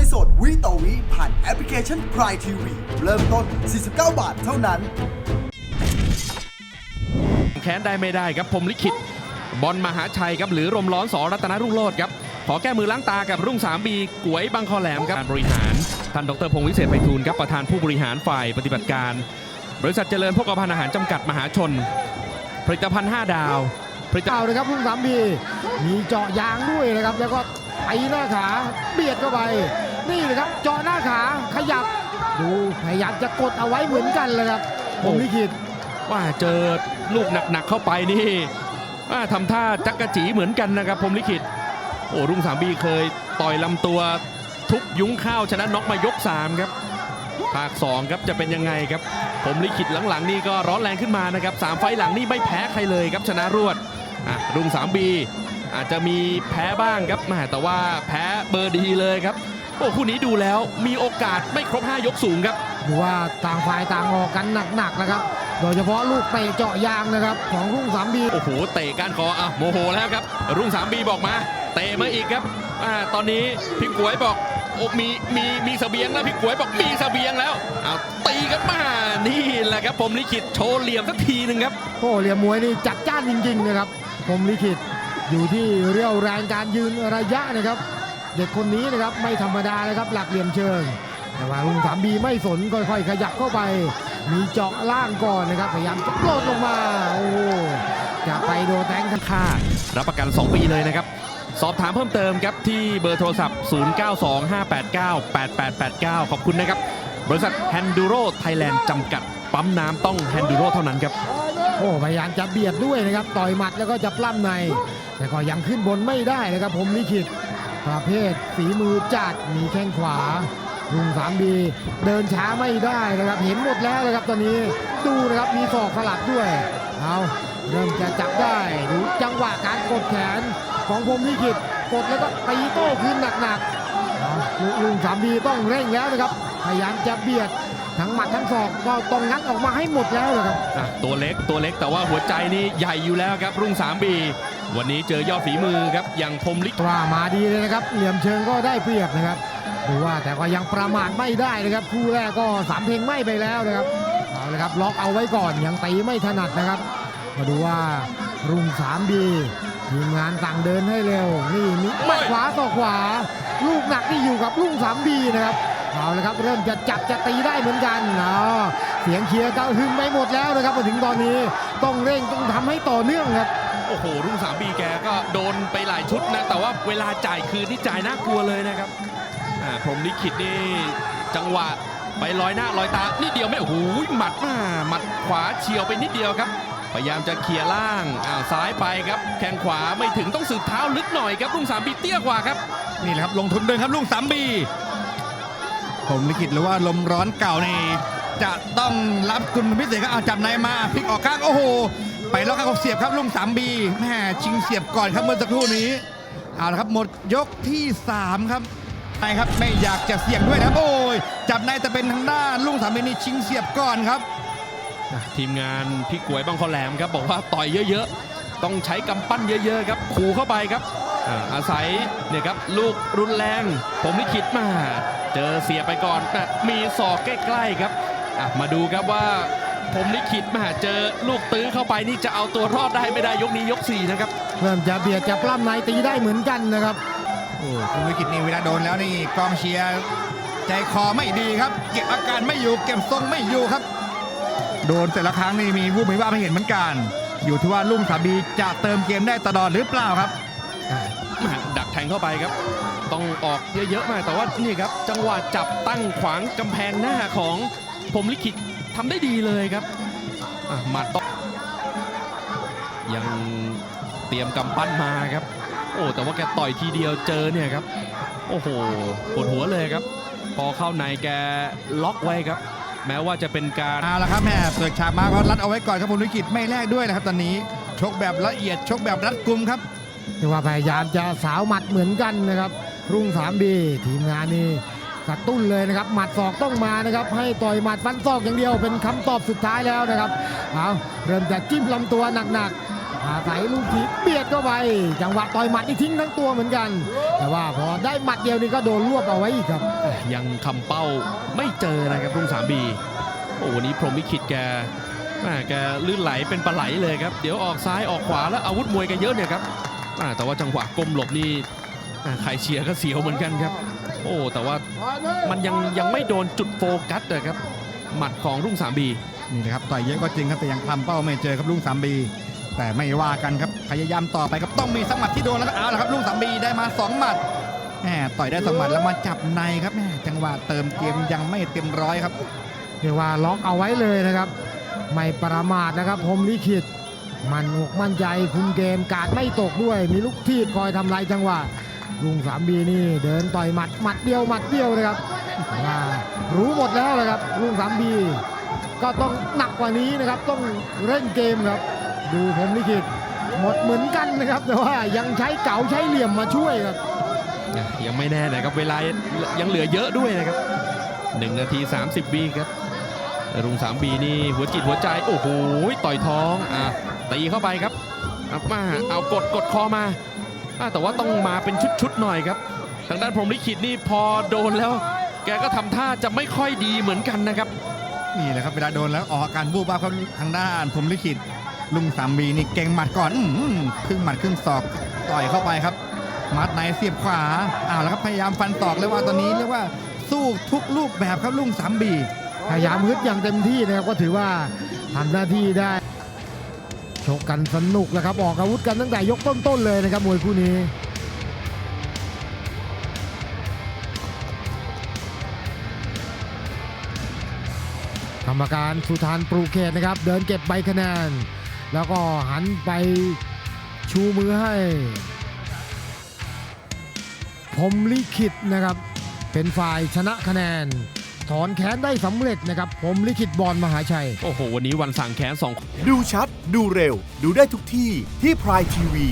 วยสดวิต่อวิผ่านแอปพลิเคชัน Prime TV เริ่มต้น 49 บาทเท่านั้น แค้นได้ไม่ได้ครับพรหมลิขิต บอลมหาชัยครับหรือรมร้อนสอรัตนรุ่งโรจน์ครับขอแก้มือล้างตากับรุ่งสามบีกวยบางคอแหลมครับการบริหารท่านดรพงศ์วิเศษไพฑูรย์ครับประธานผู้บริหารฝ่ายปฏิบัติการ บริษัทเจริญพกพันธ์อาหารจำกัดมหาชน ผลิตภัณฑ์5ดาวผลิตเก้าเลยครับลุงสามบีมีเจาะยางด้วยนะครับ แล้วก็ไอหน้าขาเบียดเข้าไป นี่เลยครับเจาะหน้าขาขยับดูพยายามจะกดเอาไว้เหมือนกันเลยครับผมลิขิตว่าเจอลูกหนักๆเข้าไปนี่ว่าทำท่าจักกะจีเหมือนกันนะครับพรหมลิขิตโอ้รุ่งสามบีเคยต่อยลำตัวทุบยุ้งข้าวชนะน็อกมายกสามครับภาค2ครับจะเป็นยังไงครับ ผมลิขิตหลังๆ นี่ก็ร้อนแรงขึ้นมานะครับสามไฟล์หลังนี่ไม่แพ้ใครเลยครับชนะรวดอะรุ่งสามบีอาจจะมีแพ้บ้างครับแหม่แต่ว่าแพ้เบอร์ดีเลยครับ โอ้คู่นี้ดูแล้วมีโอกาสไม่ครบ 5 ยกสูงครับดูว่าต่างฝ่ายต่างออกกันหนักๆนะครับ โดยเฉพาะลูกเตะเจาะยางนะครับ ของรุ่งสามบีโอ้โหเตะก้านคออะโมโหแล้วครับ รุ่งสามบีบอกมาเตะมาอีกครับอ่าตอนนี้พี่กวยบอกโอ้มีมีมีเสบียงแล้วพี่กวยบอกมีเสบียงแล้วเอาตีกันมานี่แหละครับผมลิขิตโชว์เหลี่ยมสักทีหนึ่งครับโอ้เหลี่ยมมวยนี่จัดจ้านจริงๆนะครับ ผมลิขิตอยู่ที่เรี่ยวแรงการยืนระยะนะครับ เด็กคนนี้นะครับไม่ธรรมดานะครับหลักเหลี่ยมเชิง แต่ว่าลุงสามบีไม่สนค่อยๆขยับเข้าไป มีเจาะล่างก่อนนะครับพยายามจะโปลดลงมาโอ้จะไปโดนแทงค่ารับประกัน 2 ปีเลยนะครับ สอบถามเพิ่มเติมครับที่เบอร์โทรศัพท์ 0925898889 ขอบคุณนะครับ บริษัท Handuro Thailand จำกัด ปั๊มน้ำต้อง Handuro เท่านั้นครับ โอ้พยายามจะเบียดด้วยนะครับ ต่อยหมัดแล้วก็จะปล้ำใน แต่ก็ยังขึ้นบนไม่ได้นะครับผมลิขิต ประเภทฝีมือจัดมีแข้งขวาลุงสามบีเดินช้าไม่ได้นะครับ เห็นหมดแล้วนะครับตอนนี้ดูนะครับมีศอกสลับด้วยเอาเริ่มจะจับได้ดูจังหวะการกดแขนของผมลิขิตกดแล้วก็ตีโต้คืนหนักๆล,ลุงสามบีต้องเร่งแล้วนะครับพยายามจะเบียดทั้งหมัดทั้งศอกก็ต้องงัดออกมาให้หมดแล้วนะครับตัวเล็กตัวเล็กแต่ว่าหัวใจนี่ใหญ่อยู่แล้วครับรุ่ง3บี วันนี้เจอยอดฝีมือครับอย่างพรมลิขิตว่ามาดีเลยนะครับ เหลี่ยมเชิงก็ได้เปรียบนะครับดูว่าแต่ก็ยังประมาทไม่ได้นะครับ คู่แรกก็สามเพลงไม่ไปแล้วนะครับเอาเลยครับล็อกเอาไว้ก่อนยังตีไม่ถนัดนะครับ มาดูว่ารุ่งสามดีทีมงานสั่งเดินให้เร็ว นี่มีหมัดขวาต่อขวา ลูกหนักที่อยู่กับรุ่งสามบีนะครับเอาเลยครับเริ่มจะจับจะตีได้เหมือนกันอ๋อเสียงเชียร์ก็หึมไปหมดแล้วนะครับมาถึงตอนนี้ต้องเร่งต้องทำให้ต่อเนื่องครับ โอ้โห รุ่ง3บีแกก็โดนไปหลายชุดนะ แต่ว่าเวลาจ่ายคืนนี่จ่ายน่ากลัวเลยนะครับอ่าพรมลิขิตนี่จังหวะไปลอยหน้าลอยตานิดเดียวไม่โอ้โหหมัดมาหมัดขวาเฉียวไปนิดเดียวครับ พยายามจะเคลียร์ล่างอ้าวซ้ายไปครับ แข้งขวาไม่ถึงต้องสืบเท้าลึกหน่อยครับรุ่งสามบีเตี้ยกว่าครับนี่แหละครับลงทุนเดินครับลุงสามบีผมลิขิตหรือว่าลมร้อนเก่านี่จะต้องรับคุณพิเศษครับเอาจับในมาพลิกออกข้างโอ้โห ไปล็อกข้างเสียบครับลุงสามบีแม่ชิงเสียบก่อนครับเมื่อสักครู่นี้เอาละครับหมดยกที่ 3 ครับใช่ครับไม่อยากจะเสี่ยงด้วยนะโอ้ยจับในแต่เป็นทางด้านลุงสามบีนี่ชิงเสียบก่อนครับทีมงานพี่กวยบางคอแหลมครับบอกว่าต่อยเยอะๆ ต้องใช้กำปั้นเยอะๆครับขู่เข้าไปครับอาศัยเนี่ยครับลูกรุนแรง ผมลิขิตมา เจอเสียไปก่อนแต่มีศอกใกล้ๆครับ มาดูครับว่าผมลิขิตมาเจอลูกตื้อเข้าไปนี่จะเอาตัวรอดได้ไม่ได้ยกนี้ยกสี่นะครับเริ่มจะเบียดจะปล้ำในตีได้เหมือนกันนะครับโอ้คุณวิกิตนี่เวลาโดนแล้วนี่กองเชียร์ใจคอไม่ดีครับ เก็บอาการไม่อยู่เก็บทรงไม่อยู่ครับ โดนแต่ละครั้งนี่มีผู้มีว่าไม่เห็นเหมือนกัน อยู่ที่ว่าลุงสาบีจะเติมเกมได้ตลอดหรือเปล่าครับแหม่ดักแทงเข้าไปครับ ต้องออกเยอะๆมากแต่ว่านี่ครับ จังหวะจับตั้งขวางกำแพงหน้าของ ผมลิขิตทำได้ดีเลยครับอะหมัดต้องยังเตรียมกำปั้นมาครับ โอ้แต่ว่าแกต่อยทีเดียวเจอเนี่ยครับ โอ้โหปวดหัวเลยครับ พอเข้าในแกล็อกไว้ครับ แม้ว่าจะเป็นการเอาละครับแม่เปิดฉากมาก็รัดเอาไว้ก่อนครับคุณวิกิตไม่แลกด้วยนะครับตอนนี้ชกแบบละเอียดชกแบบรัดกุมครับแต่ว่าพยายามจะสาวหมัดเหมือนกันนะครับ รุ่งสามบีทีมงานนี่ กระตุ้นเลยนะครับหมัดศอกต้องมานะครับ ให้ต่อยหมัดฟันศอกอย่างเดียวเป็นคำตอบสุดท้ายแล้วนะครับเอาเริ่มจะจิ้มลำตัวหนักๆอาศัยลูกทีบเบียดเข้าไปจังหวะต่อยหมัดนี่ทิ้งทั้งตัวเหมือนกัน แต่ว่าพอได้หมัดเดียวนี่ก็โดนรวบเอาไว้อีกครับยังคำเป้าไม่เจอนะครับรุ่งสามบีโอ้วันนี้พรหมลิขิตแกแม่แกลื่นไหลเป็นปลาไหลเลยครับ เดี๋ยวออกซ้ายออกขวาแล้วอาวุธมวยแกเยอะเนี่ยครับแต่ว่าจังหวะก้มหลบนี่ ใครเชียร์ก็เสียวเหมือนกันครับ โอ้แต่ว่ามันยังยังไม่โดนจุดโฟกัสเลยครับ หมัดของรุ่งสามบีนี่นะครับต่อยเยอะก็จริงครับแต่ยังทำเป้าไม่เจอครับลุงสามบีแต่ไม่ว่ากันครับพยายามต่อไปครับต้องมีสักหมัดที่โดนแล้วก็เอาละครับลุงสามบีได้มาสองหมัดแหมต่อยได้สองหมัดแล้วมาจับในครับแหมจังหวะเติมเกมยังไม่เต็มร้อยครับเรียกว่าล็อกเอาไว้เลยนะครับ ไม่ประมาทนะครับผมลิขิตมันอกมั่นใจคุมเกมกาดไม่ตกด้วย มีลูกทีบคอยทำลายจังหวะ ลุงสามบีนี่เดินต่อยหมัดหมัดเดียวหมัดเดียวนะครับรู้หมดแล้วนะครับลุงสามบีก็ต้องหนักกว่านี้นะครับ ต้องเร่งเกมครับ ดูผมลิขิตหมดเหมือนกันนะครับ แต่ว่ายังใช้เก๋าใช้เหลี่ยมมาช่วยครับยังไม่แน่นะครับเวลายังเหลือเยอะด้วยนะครับ1นาที 30บีครับรุ่งสามบีนี่หัวจิตหัวใจโอ้โหต่อยท้องอะตีเข้าไปครับมาเอากดกดคอมา แต่ว่าต้องมาเป็นชุดๆหน่อยครับ ทางด้านพรหมลิขิตนี่พอโดนแล้ว แกก็ทำท่าจะไม่ค่อยดีเหมือนกันนะครับ นี่แหละครับเวลาโดนแล้วออกอาการบูบบ้าบครับทางด้านผมลิขิตลุงสามบีนี่เก่งหมัดก่อนอื้อหือครึ่งหมัดครึ่งศอกต่อยเข้าไปครับมัดในเสียบขวาอ้าวแล้วครับพยายามฟันศอกเลยว่าตอนนี้เรียกว่าสู้ทุกรูปแบบครับลุงสามบีพยายามฮึดอย่างเต็มที่นะครับก็ถือว่าทำหน้าที่ได้ช กกันสนุกแล้วครับ ออกอาวุธกันตั้งแต่ยกต้นๆเลยนะครับมวยคู่นี้กรรมการสุธานปรูเขตนะครับ เดินเก็บใบคะแนน แล้วก็หันไปชูมือให้ผมลิขิตนะครับ เป็นฝ่ายชนะคะแนน ถอนแค้นได้สำเร็จนะครับผมลิขิตบอลมหาชัย โอ้โห วันนี้วันสั่งแขนสอง ดูชัด ดูเร็ว ดูได้ทุกที่ที่พรายทีวี